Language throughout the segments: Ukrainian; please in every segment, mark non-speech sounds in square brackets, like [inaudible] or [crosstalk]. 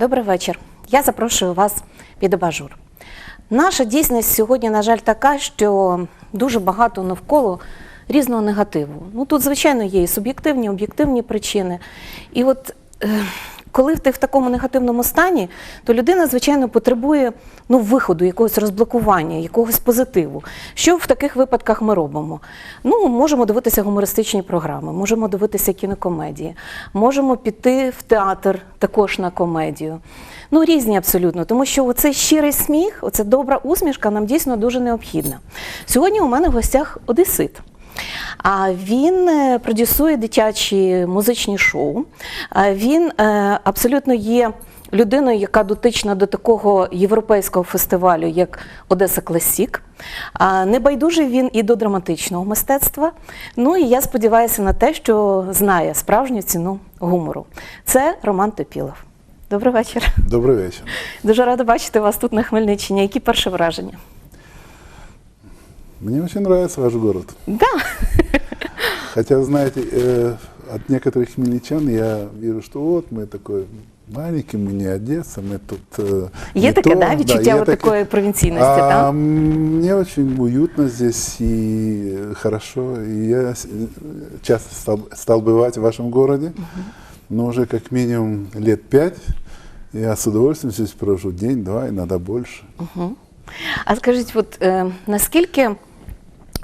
Добрий вечір. Я запрошую вас під абажур. Наша дійсність сьогодні, на жаль, така, що дуже багато навколо різного негативу. Ну тут, звичайно, є і суб'єктивні, і об'єктивні причини. І от е, коли ти в такому негативному стані, то людина, звичайно, потребує ну, виходу, якогось розблокування, якогось позитиву. Що в таких випадках ми робимо? Ну, можемо дивитися гумористичні програми, можемо дивитися кінокомедії, можемо піти в театр також на комедію. Ну, різні абсолютно, тому що оцей щирий сміх, оця добра усмішка нам дійсно дуже необхідна. Сьогодні у мене в гостях одесит. А він е, продюсує дитячі музичні шоу. Він е, абсолютно є людиною, яка дотична до такого європейського фестивалю, як Одеса Класік. Небайдужий він і до драматичного мистецтва. Ну і я сподіваюся на те, що знає справжню ціну гумору. Це Роман Топілов. Добрий вечір. Добрый вечер. Дуже рада бачити вас тут на Хмельниччині. Які перші враження? Мне очень нравится ваш город. Да. Хотя, знаете, э, от некоторых хмельничан я вижу, что вот мы такой маленький, мы не Одесса, мы тут... э, Є не таке, то». да, відчуття є от таке. такої провінційності, А так? мне очень уютно здесь и хорошо. И я с- часто стал, стал бывать в вашем городе, но уже как минимум лет пять. Я с удовольствием здесь провожу день-два, иногда больше. А скажіть, от е, наскільки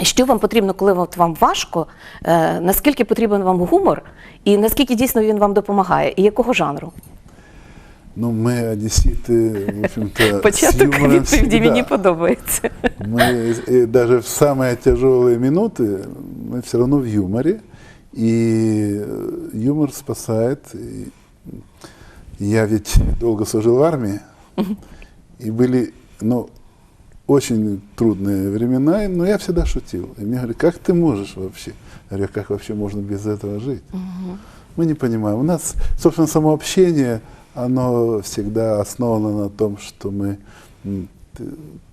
що вам потрібно, коли от вам важко, е, наскільки потрібен вам гумор, і наскільки дійсно він вам допомагає, і якого жанру? Ну, мы, одесситы, в общем-то, с [laughs] Початок юмором відповіді всегда. мені подобається. Мы э, даже в самые тяжелые минуты мы все равно в юморе. И э, юмор спасает. И я ведь долго служил в армии. И были, ну, очень трудные времена, но я всегда шутил. И мне говорят, как ты можешь вообще? Я говорю, как вообще можно без этого жить? Мы не понимаем. У нас, собственно, само общение, оно всегда основано на том, что мы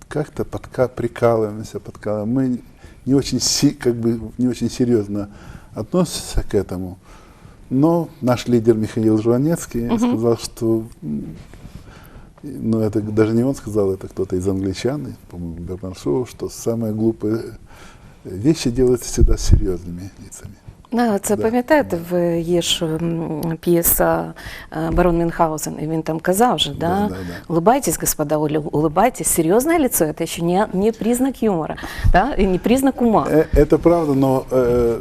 как-то подка прикалываемся, подкалываем. Мы не очень, си- как бы, не очень серьезно относимся к этому. Но наш лидер Михаил Жванецкий сказал, что м, ну, это даже не он сказал, это кто-то из англичан, по-моему, Бернард Шоу, что самые глупые вещи делаются всегда с серьезными лицами. Ну, це Да, пам'ятаєте, в є ж м, п'єса е, Барон Мюнхгаузен, і він там казав же, да? Да, да, да. улыбайтесь, господа, улы- улыбайтесь. Серьезное лицо – это еще не, не признак юмора, да? и не признак ума. Э, Это правда, но э,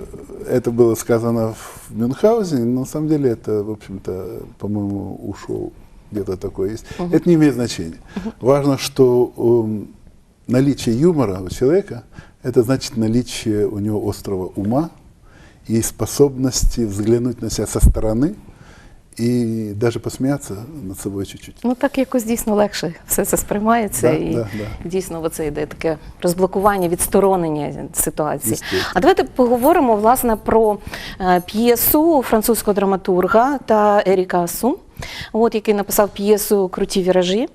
это было сказано в Мюнхгаузене, но на самом деле это, в общем-то, по-моему, у шоу где-то такое есть. Это не имеет значения. Важно, что эм, наличие юмора у человека – это значит наличие у него острого ума и способности взглянуть на себя со стороны и даже посмеяться над собой чуть-чуть. Ну так якось дійсно легше все це сприймається, Да, і да, дійсно це йде таке розблокування, відсторонення ситуації. Естественно. А давайте поговоримо власне про е, п'єсу французького драматурга та Еріка Асу. От, який написав п'єсу Круті віражі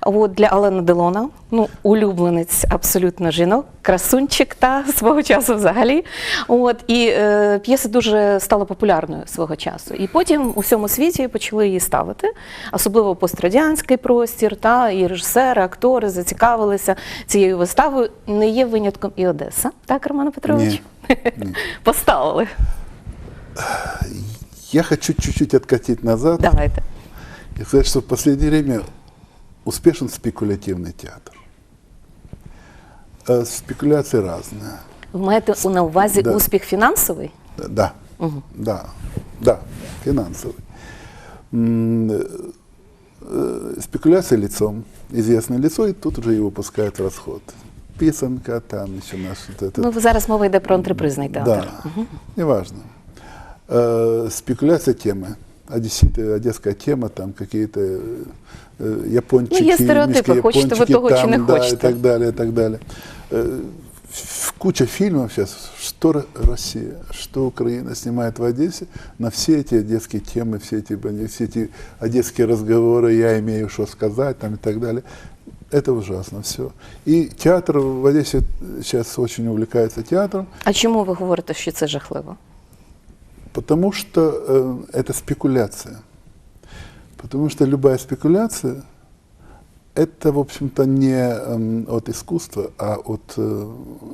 от, для Алена Делона, ну, улюбленець абсолютно жінок, красунчик та свого часу взагалі. От, і е, п'єса дуже стала популярною свого часу. І потім у всьому світі почали її ставити, особливо пострадянський простір, та і режисери, актори зацікавилися цією виставою. Не є винятком і Одеса, так, Романа Петрович? Ні. [laughs] Поставили. Я хочу чуть-чуть откатить назад. Давайте. и сказать, что в последнее время успешен спекулятивный театр. Э, Спекуляции разные. Ви маєте на увазі Да. успіх фінансовий? Да, да, да, финансовый. М, э, э, Спекуляция лицом, известное лицо, и тут уже его пускают в расход. Писанка, там еще наш вот этот. Ну, зараз мова йде про антрепризний театр. Да, неважно. Э, спекуляция темы. Одесситы, одесская тема, там какие-то э, япончики, Ну, есть стереотипы, мишки хочете вы япончики того, чи там, не да, хочете. и так далее, и так далее. Э, в- куча фильмов сейчас, что Ро- Россия, что Украина снимает в Одессе, на все эти одесские темы, все эти, бани- все эти одесские разговоры, я имею что сказать, там и так далее. Это ужасно все. И театр в Одессе сейчас очень увлекается театром, А чому ви говорите, що це жахливо? Потому что э, это спекуляция. Потому что любая спекуляция – это, в общем-то, не эм, от искусства, а от э,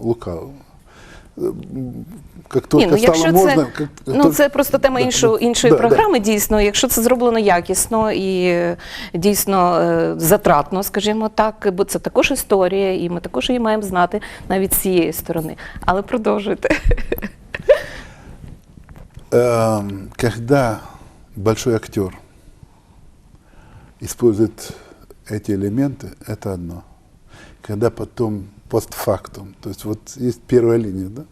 лукавого. Э, м, Как Ні, только ну стало якщо можно... це, как- ну, только- це просто тема Да, іншої, да, іншої да, да. програми, дійсно. Якщо це зроблено якісно і е, дійсно е, затратно, скажімо так, бо це також історія, і ми також її маємо знати навіть з цієї сторони. Але продовжуйте. [laughs] Эм, Когда большой актер использует эти элементы, это одно. Когда потом постфактум, то есть вот есть первая линия, да,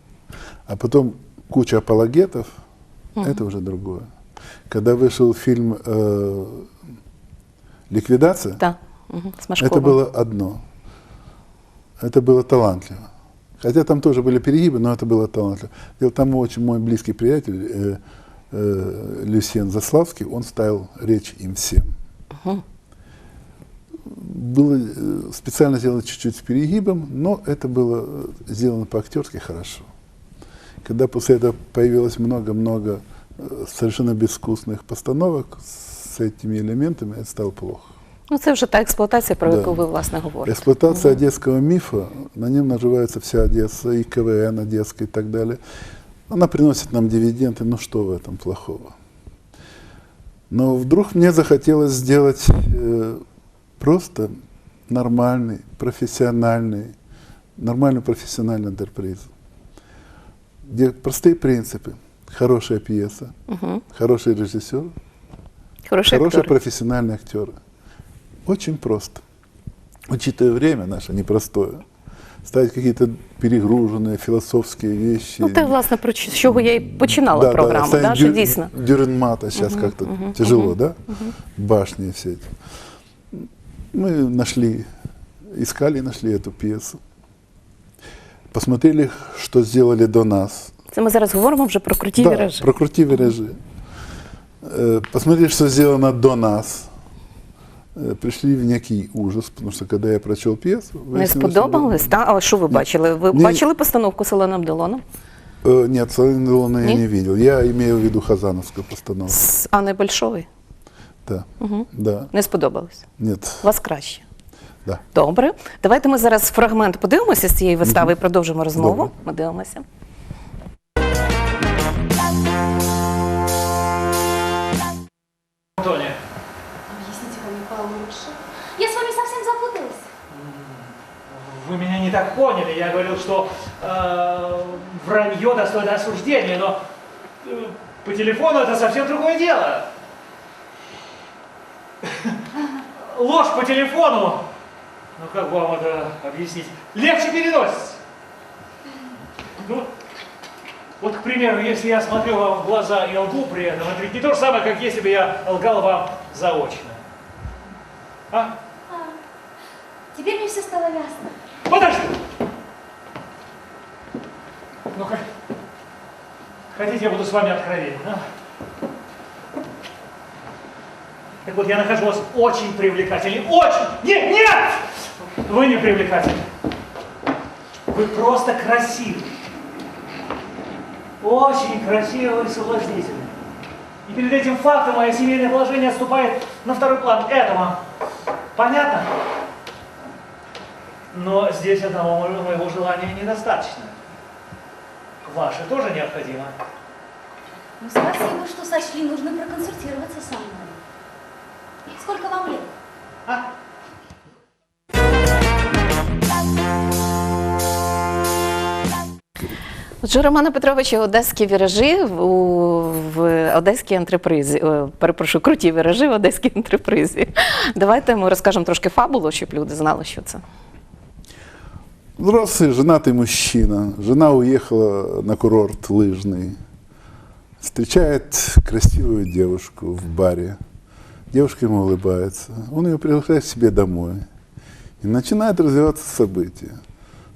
а потом куча апологетов, это уже другое. Когда вышел фильм э, «Ликвидация», Так, угу, это было одно. Это было талантливо. Хотя там тоже были перегибы, но это было талантливо. Дело там очень мой близкий приятель э, э, Люсьен Заславский, он ставил речь им всем. Было э, специально сделано чуть-чуть с перегибом, но это было э, сделано по-актерски хорошо. Когда после этого появилось много-много э, совершенно безвкусных постановок с этими элементами, это стало плохо. Ну, це вже та експлуатація, про яку ви власне говорите. Эксплуатация одесского мифа, на нем наживается вся Одесса, и КВН одесский и так далее. Она приносит нам дивиденды, ну что в этом плохого? Но вдруг мне захотелось сделать э, просто нормальный, профессиональный, нормальную профессиональную интерпризу, где простые принципы, хорошая пьеса, Угу. хороший режиссер, Хороший Хорошие актор. профессиональные актеры. Очень просто. Учитывая время наше непростое, ставить какие-то перегруженные философские вещи. Ну, те, власне, про ч- з чого я і починала Да, програму, ставить да, що дю- дійсно. Дюренмата сейчас как-то тяжело, да? Башни все эти. Мы нашли, искали и нашли эту пьесу. Посмотрели, что сделали до нас. Це ми зараз говоримо вже про круті Да, віражі. про крути виражи. Э, Посмотрели, что сделано до нас. Э, Пришли в некий ужас, потому что когда я прочел пьесу... Не выяснилось, что- сподобалось? Та? А що ви бачили? Ви Ні. бачили постановку з Оленом Делоном Э, Нет, Соломин Делона я Не? не видел. Я имею в виду Хазановскую постановку. з Анною Большовою? Да. Да. Не сподобалось? Нет. У вас краще. Да. Добре. Давайте ми зараз фрагмент подивимося з цієї вистави і продовжимо розмову. Добре. Ми дивимося. Тоня, Вы меня не так поняли. Я говорил, что э, вранье достойно осуждения, но э, по телефону это совсем другое дело. [laughs] Ложь по телефону, ну как вам это объяснить, легче переносится. Ну, вот, к примеру, если я смотрю вам в глаза и лгу при этом, это ведь не то же самое, как если бы я лгал вам заочно. А? Теперь мне все стало ясно. Подожди! Ну-ка. Хотите, я буду с вами откровенен, а? Так вот, я нахожу вас очень привлекательным. Очень! Нет, нет! Вы не привлекательны. Вы просто красивы. Очень красивы и соблазнительны. И перед этим фактом мое семейное положение отступает на второй план. Это вам понятно? Но здесь одного мо- моего желания недостаточно. Ваше тоже необходимо. Ну, спасибо, что сочли нужно проконсультироваться со мной. Сколько вам лет? А? Отже, Романа Петровича, одеські віражі в одеській антрепризі. Е, Перепрошую, круті віражі в одеській антрепризі. Давайте ми розкажемо трошки фабулу, щоб люди знали, що це. Взрослый женатый мужчина. Жена уехала на курорт лыжный. Встречает красивую девушку в баре. Девушка ему улыбается. Он ее приглашает к себе домой. И начинает развиваться события.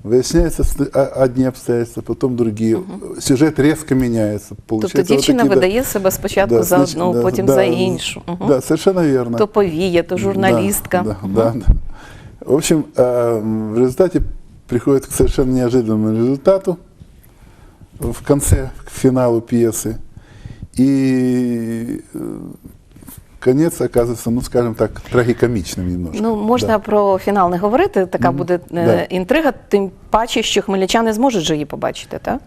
Выясняются ст- а- одни обстоятельства, потом другие. Сюжет резко меняется. Тобто Получается вот дівчина такие, да, видає себе спочатку да, за значит, одну, да, потім да, за іншу. Угу. Да, совершенно верно. То повія, то журналістка. Да, да, да, да. В общем, э, в результате приходит к совершенно неожиданному результату в конце, к финалу пьесы. И э, конец оказывается, ну, скажем так, трагикомичным немножко. Ну, можна Да. про фінал не говорити, така буде е, Да. інтрига, тим паче, що хмельничани зможуть же її побачити, так?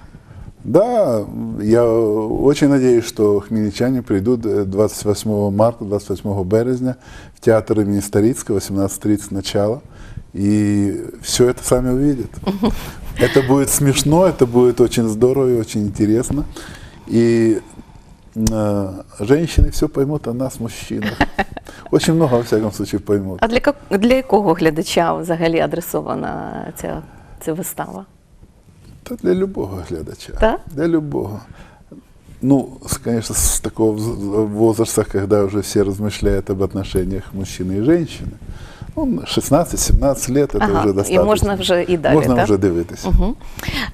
Да, я очень надеюсь, что хмельничане придут э, 28 марта, 28 березня в театр имени Старицкого, 18.30 начало, и все это сами увидят. [laughs] Это будет смешно, это будет очень здорово и очень интересно. И э, женщины все поймут о нас, мужчинах. [laughs] Очень много, во всяком случае, поймут. А для, ка- для якого глядача взагалі адресована ця, ця вистава? Это для любого глядача. Да? Для любого. Ну, с- конечно, с такого вз- возраста, когда уже все размышляют об отношениях мужчины и женщины. Ну, 16-17 лет это Ага, вже і можна вже і далі, Можна так? вже дивитися. Угу.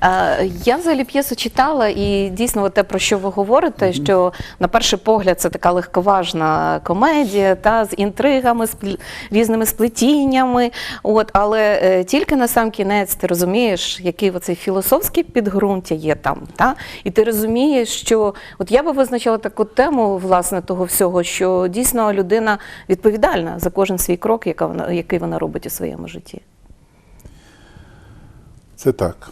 Е, я взагалі п'єсу читала, і дійсно те, про що ви говорите, що на перший погляд це така легковажна комедія та з інтригами, з різними сплетіннями. От, але е, тільки на сам кінець ти розумієш, який оцей філософський підґрунтя є там. Та? І ти розумієш, що от я би визначила таку тему власне того всього, що дійсно людина відповідальна за кожен свій крок, яка вона, який вона робить у своєму житті. Це так.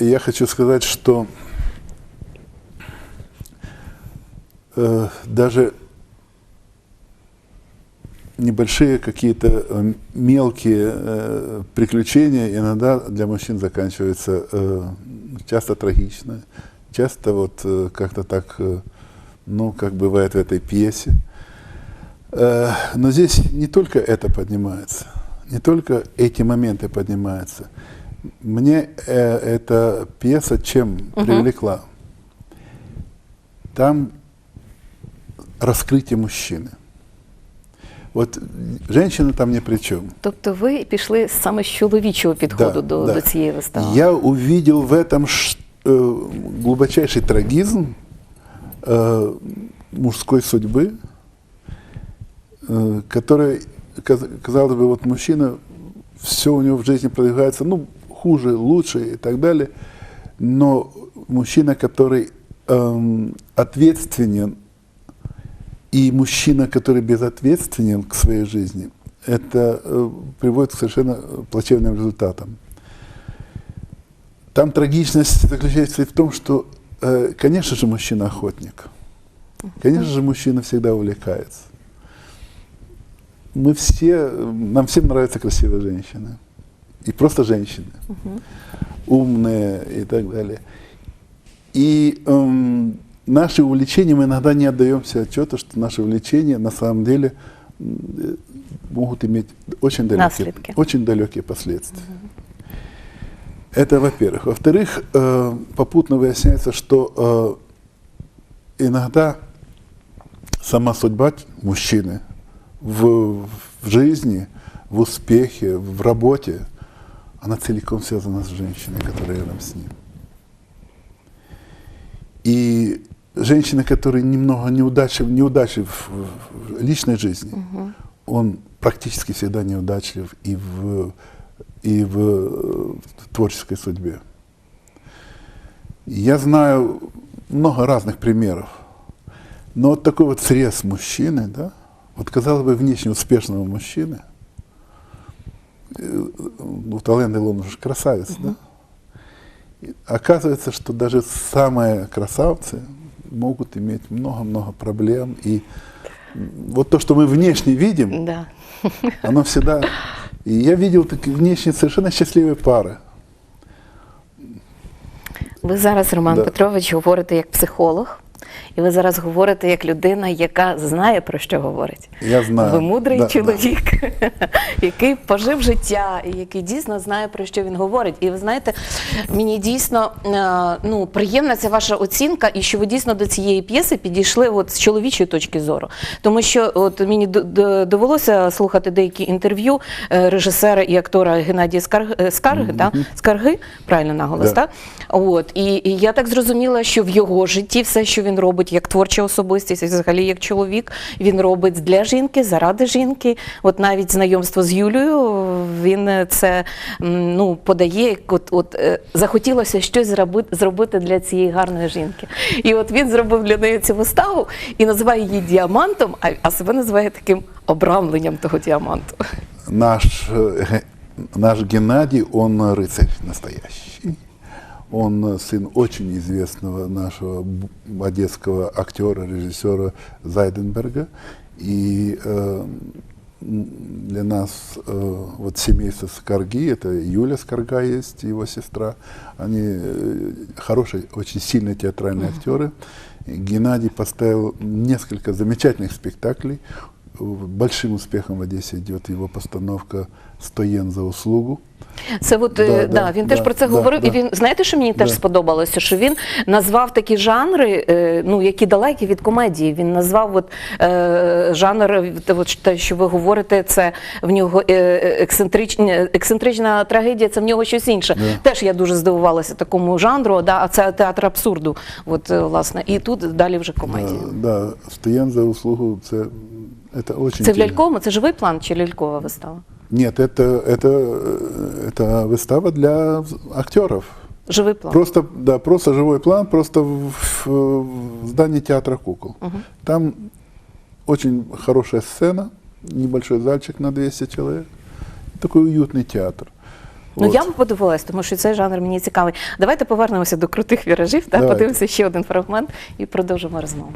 И я хочу сказать, что э, даже небольшие какие-то э, мелкие э, приключения иногда для мужчин заканчиваются э, часто трагично, часто вот э, как-то так, э, ну, как бывает в этой пьесе. Э, но здесь не только это поднимается, не только эти моменты поднимаются. Мне э, эта пьеса чем привлекла? Там раскрытие мужчины. Вот женщина там ни при чем. Тобто ви пішли саме з чоловічого підходу до, да. до цієї вистави. Я увидел в этом ш- э, глубочайший трагизм э, мужской судьбы, э, который, каз- казалось бы, вот мужчина, все у него в жизни продвигается, ну, хуже, лучше и так далее, но мужчина, который эм, ответственен, и мужчина, который безответственен к своей жизни, это э, приводит к совершенно плачевным результатам. Там трагичность заключается и в том, что, э, конечно же, мужчина охотник. Конечно же, мужчина всегда увлекается. Мы все, нам всем нравятся красивые женщины. И просто женщины. Умные и так далее. И эм, наши увлечения, мы иногда не отдаем себе отчета, что наши увлечения на самом деле э, могут иметь очень далекие, Наследки. очень далекие последствия. Это во-первых. Во-вторых, э, попутно выясняется, что э, иногда сама судьба мужчины в, в жизни, в успехе, в работе, она целиком связана с женщиной, которая рядом с ним. И женщина, которая немного неудачлив, неудачлив в, личной жизни, он практически всегда неудачлив и в, и э, в творческой судьбе. Я знаю много разных примеров. Но вот такой вот срез мужчины, да, вот казалось бы, внешне успешного мужчины, э, ну, талант он уже красавец, да, и оказывается, что даже самые красавцы могут иметь много-много проблем. И вот то, что мы внешне видим, Да. оно всегда... И я видел такие внешне совершенно счастливые пары. Ви зараз, Роман Да. Петрович, говорите як психолог, і ви зараз говорите як людина, яка знає про що говорить. Я знаю. Ви мудрий Да, чоловік, [laughs] який пожив життя і який дійсно знає про що він говорить. І ви знаєте, мені дійсно е, ну, приємна ця ваша оцінка, і що ви дійсно до цієї п'єси підійшли от з чоловічої точки зору. Тому що от мені довелося слухати деякі інтерв'ю е, режисера і актора Геннадія Скарги, е, Скарги, та? Скарги, правильно наголос, Да. так? От, і, і я так зрозуміла, що в його житті все, що він робить як творча особистість, і взагалі як чоловік. Він робить для жінки, заради жінки. От навіть знайомство з Юлією він е, це ну, подає, от, от е, захотілося щось зробити, зробити для цієї гарної жінки. І от він зробив для неї цю виставу і називає її діамантом, а, себе називає таким обрамленням того діаманту. Наш, э, наш Геннадий, он рыцарь настоящий. Он сын очень известного нашего одесского актера, режиссера Зайденберга. И э, для нас э, вот семейство Скорги, это Юля Скорга есть, его сестра, они э, хорошие, очень сильные театральные актеры. Геннадий поставил несколько замечательных спектаклей. Большим успехом в Одессе идет его постановка «Стоен за услугу». Це от Да, е, да, да, він теж про це да, говорив. І він знаєте, що мені теж Да. сподобалося? Що він назвав такі жанри, е, ну які далекі від комедії. Він назвав от, е, жанр, те, от, те, що ви говорите, це в нього е, ексцентрична, ексцентрична трагедія, це в нього щось інше. Да. Теж я дуже здивувалася такому жанру. Да, а це театр абсурду. От власне, і тут далі вже комедія. Э, Да, «Стоен за услугу» це, очень Це в ляльковому, це живий план чи лялькова вистава? Нет, это, это, э, это выстава для актеров. Живий план. Просто, да, просто живой план, просто в, в- в здании театра кукол. Там очень хорошая сцена, небольшой зальчик на 200 человек. Такой уютный театр. Ну Вот. я б подивилась, тому що цей жанр мені цікавий. Давайте повернемося до крутих віражів, та Давайте. подивимося ще один фрагмент і продовжимо розмову.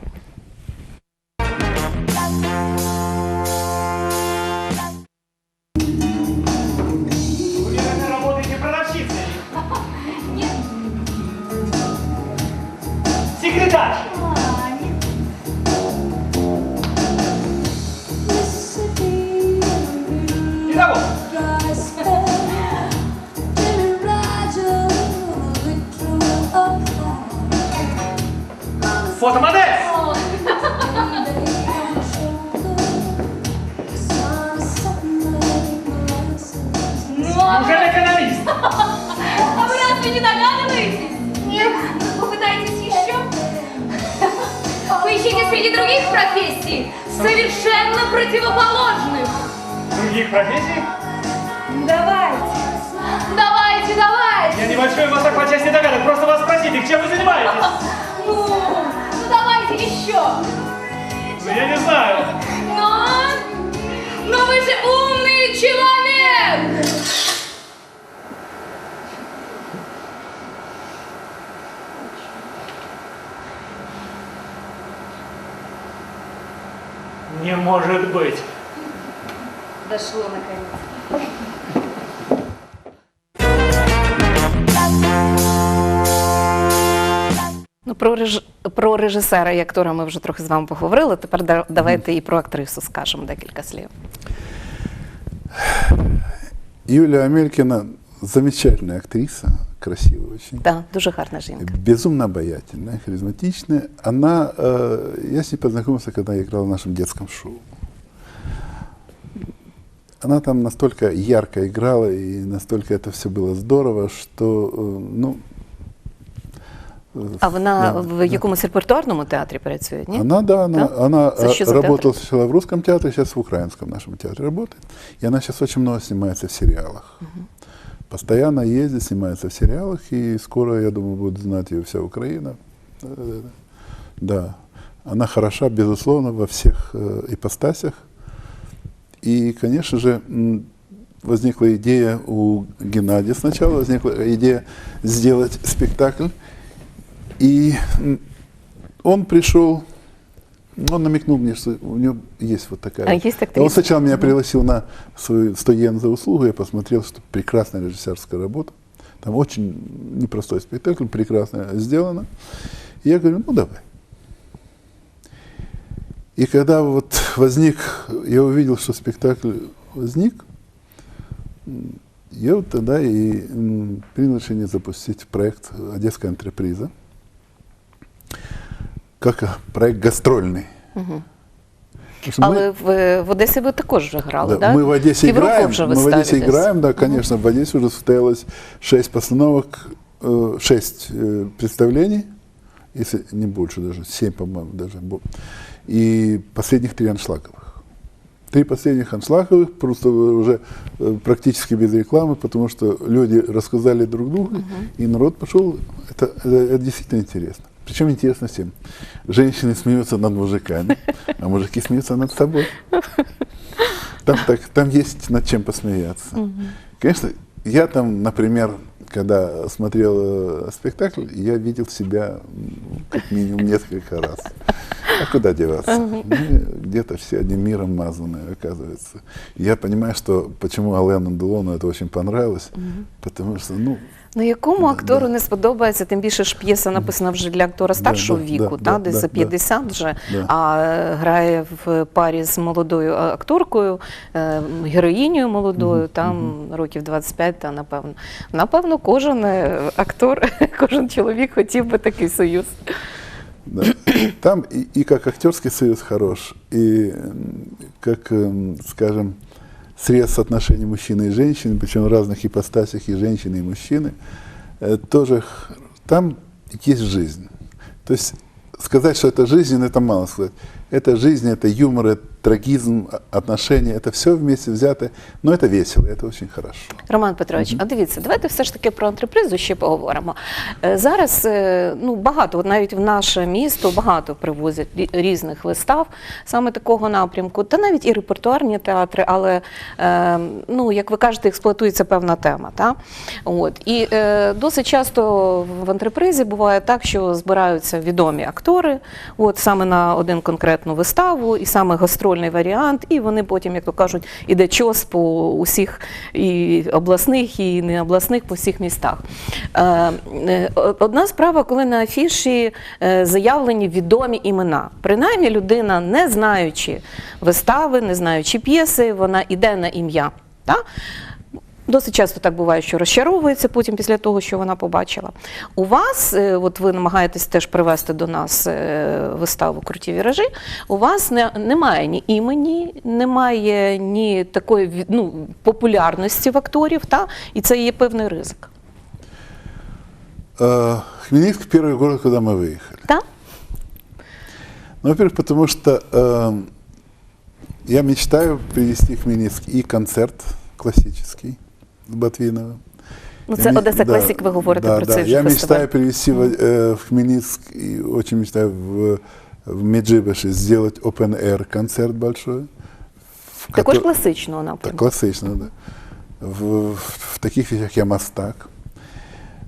Может быть. Дошло наконец. Ну, про, реж... про режисера і актора ми вже трохи з вами поговорили. Тепер давайте і про актрису скажемо декілька слів. Юлия Амелькина замечательная актриса, красивая очень. Так, дуже гарна жінка. Безумно обаятельная, харизматичная. Она, э, я с ней познакомился, когда я играл в нашем детском шоу. Она там настолько ярко играла, и настолько это все было здорово, что, э, ну... э, А вона да, в да. якомусь репертуарному театрі працює? Ні? Она, да, она, Да? она За э, что за работала сначала в русском театре, сейчас в украинском нашем театре работает. И она сейчас очень много снимается в сериалах. Постоянно ездит, снимается в сериалах, и скоро, я думаю, будет знать ее вся Украина. Да, она хороша, безусловно, во всех э, ипостасях. И, конечно же, возникла идея у Геннадия сначала, возникла идея сделать спектакль. И он пришел, он намекнул мне, что у него есть вот такая. А есть актриса? Он сначала меня пригласил на свою 100 йен за услугу, я посмотрел, что прекрасная режиссерская работа. Там очень непростой спектакль, прекрасно сделано. И я говорю, ну давай. И когда вот возник, я увидел, что спектакль возник, я вот тогда и принял решение запустить проект «Одесская антреприза» как э, проект гастрольный. Мы- Але в, в Одесі ви також вже грали, да, так? Мы в Одессе Півроку играем, вже в Одессе ставитесь. играем, да, конечно, в Одессе уже состоялось шесть постановок, шесть представлений, если не больше даже, семь, по-моему, даже. И последних три аншлаговых. Три последних аншлаговых, просто уже э, практически без рекламы, потому что люди рассказали друг другу, и народ пошел. Это, это- это действительно интересно. Причем интересно всем. Женщины смеются над мужиками, а мужики смеются над собой. Там, так, там есть над чем посмеяться. Конечно, я там, например, когда смотрел э, спектакль, я видел себя как минимум несколько раз. А куда деваться? Мы где-то все одним миром мазанные, оказывается. Я понимаю, что почему Алену Делону это очень понравилось, потому что, ну, Ну, якому Да, актору да. не сподобається, тим більше ж п'єса написана вже для актора старшого да, віку, да, та, да, десь да, за да. 50 вже, Да. а е, грає в парі з молодою е, акторкою, е, героїнею молодою, там років 25, та напевно. Напевно, кожен е, актор, [laughs] кожен чоловік хотів би такий союз. Да. [coughs] Там и, и как актерский союз хорош, и как, эм, скажем, срез отношений мужчины и женщины, причем в разных ипостасях и женщины, и мужчины, э, тоже там есть жизнь. То есть сказать, что это жизнь, это мало сказать. Это жизнь, это юмор, это трагизм, а- отношения, это все вместе взятое, но это весело, это очень хорошо. Роман Петрович, а дивіться, давайте все ж таки про антрепризу ще поговоримо. Е, Зараз е, ну, багато, от навіть в наше місто багато привозять рі- різних вистав саме такого напрямку, та навіть і репертуарні театри, але е, ну, як ви кажете, експлуатується певна тема. Та? От. І е, досить часто в антрепризі буває так, що збираються відомі актори, от саме на один конкретну виставу, і саме гастрольний варіант, і вони потім, як то кажуть, іде чос по усіх і обласних, і не обласних, по всіх містах. Е, е, Одна справа, коли на афіші е, заявлені відомі імена. Принаймні, людина, не знаючи вистави, не знаючи п'єси, вона іде на ім'я. Так? Досить часто так буває, що розчаровується потім після того, що вона побачила. У вас, е, от ви намагаєтесь теж привести до нас е, виставу Круті віражі. У вас не, немає ні імені, немає ні такої ві- ну, популярності в акторів, та? і це є певний ризик. Э, Хмельницк первый город, куда мы выехали. Так? Ну, во-первых, потому что э, я мечтаю привести в Хмельницк и концерт классический с Ботвиновым. Ну, Я це ме- Одеса да, Класік, ви говорите да, про да. цей Я фестиваль. мечтаю привести в, в Хмельницк и очень мечтаю в, в Меджибеше сделать open air концерт большой. Також котор- класичного так, напрямку. классично, да. В, в- в таких вещах я мастак.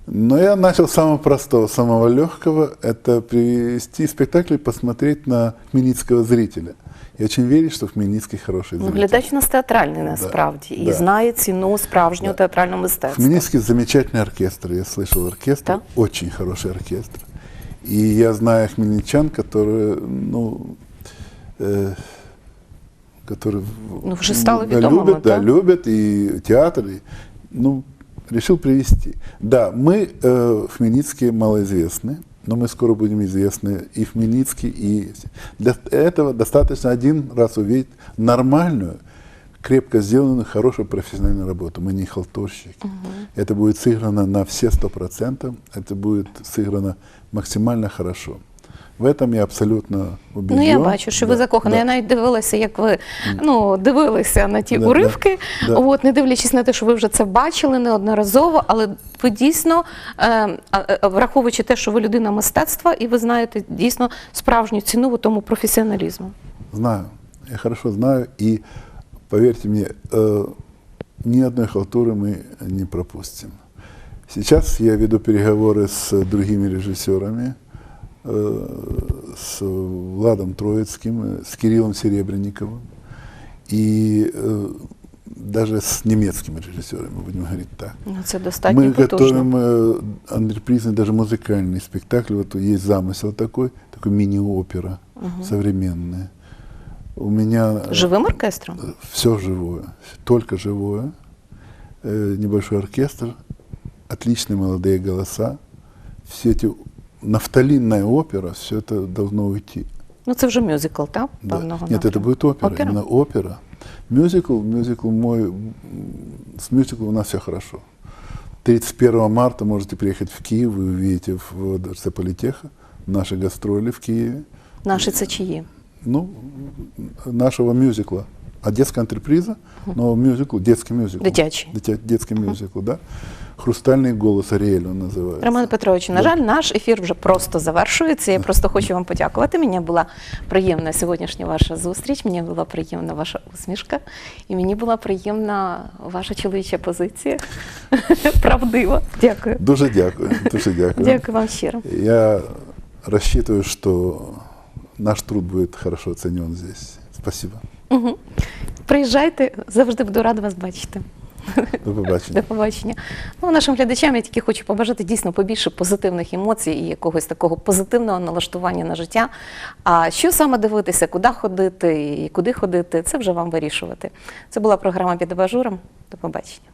Но я начал с самого простого, самого легкого. Это привести спектакль и посмотреть на хмельницкого зрителя. Я очень верю, что в Хмельницкий хороший Ну, зритель. глядач у нас театральний насправді і да. знає ціну справжнього Да. театрального В мистецтва. Хмельницкий замечательный оркестр. Я слышал оркестр. Да? Очень хороший оркестр. И я знаю хмельничан, которые, ну, э, которые в- Ну, вже стали да, відомими, любят, да, так? любят и театр, и, ну, решил привести. Да, мы э, в Хмельницке малоизвестны, но мы скоро будем известны и в Хмельницке, и все. для этого достаточно один раз увидеть нормальную, крепко сделанную, хорошую профессиональную работу. Мы не халтурщики. Это будет сыграно на все сто процентов, это будет сыграно максимально хорошо. В этом я абсолютно убежден. Ну, я бачу, що ви Да, закохані. да. Я навіть дивилася, як ви ну, дивилися на ті Да, уривки, да, да. От, не дивлячись на те, що ви вже це бачили неодноразово, але ви дійсно, е, а, е, враховуючи те, що ви людина мистецтва, і ви знаєте дійсно справжню ціну в тому професіоналізму. Знаю, я хорошо знаю, и поверьте мне, э, ни одной халтуры мы не пропустим. Сейчас я веду переговоры с другими режиссерами, э, С Владом Троицким, э, с Кириллом Серебренниковым и э, даже с немецкими режиссерами, будем говорить так. Ну, це достатньо Мы готовим э, антрепризный, даже музыкальный спектакль. Вот есть замысел такой, такой мини-опера современная. У меня Живим оркестром? все живое, только живое. Э, небольшой оркестр, отличные молодые голоса. Все эти нафталинная опера, все это должно уйти. Ну, це вже мюзикл, так? Да. Певного Нет, это будет опера, Опера? именно опера. Мюзикл, мюзикл мой, с мюзиклом у нас все хорошо. 31 марта можете приехать в Киев, вы увидите в Дворце Политеха наши гастроли в Киеве. Наші це? Ну, нашего мюзикла Одесская антреприза, но мюзикл, детский мюзикл. Дитячий. Дитя- детский мюзикл, да. «Хрустальный голос» Ариэль он называется. Роман Петрович, на жаль, наш ефір вже просто завершується. Я просто хочу вам подякувати. Мені була приємна сьогоднішня ваша зустріч. Мені була приємна ваша усмішка, і мені була приємна ваша чоловіча позиція. [laughs] Правдива. Дякую. Дуже дякую, дуже дякую. Дякую вам щиро. Я рассчитываю, что наш труд будет хорошо оценен здесь. Спасибо. Угу. Приїжджайте, завжди буду рада вас бачити. До побачення. [laughs] До побачення. Ну, Нашим глядачам я тільки хочу побажати дійсно побільше позитивних емоцій і якогось такого позитивного налаштування на життя. А що саме дивитися, куди ходити і куди ходити, це вже вам вирішувати. Це була програма під абажуром. До побачення.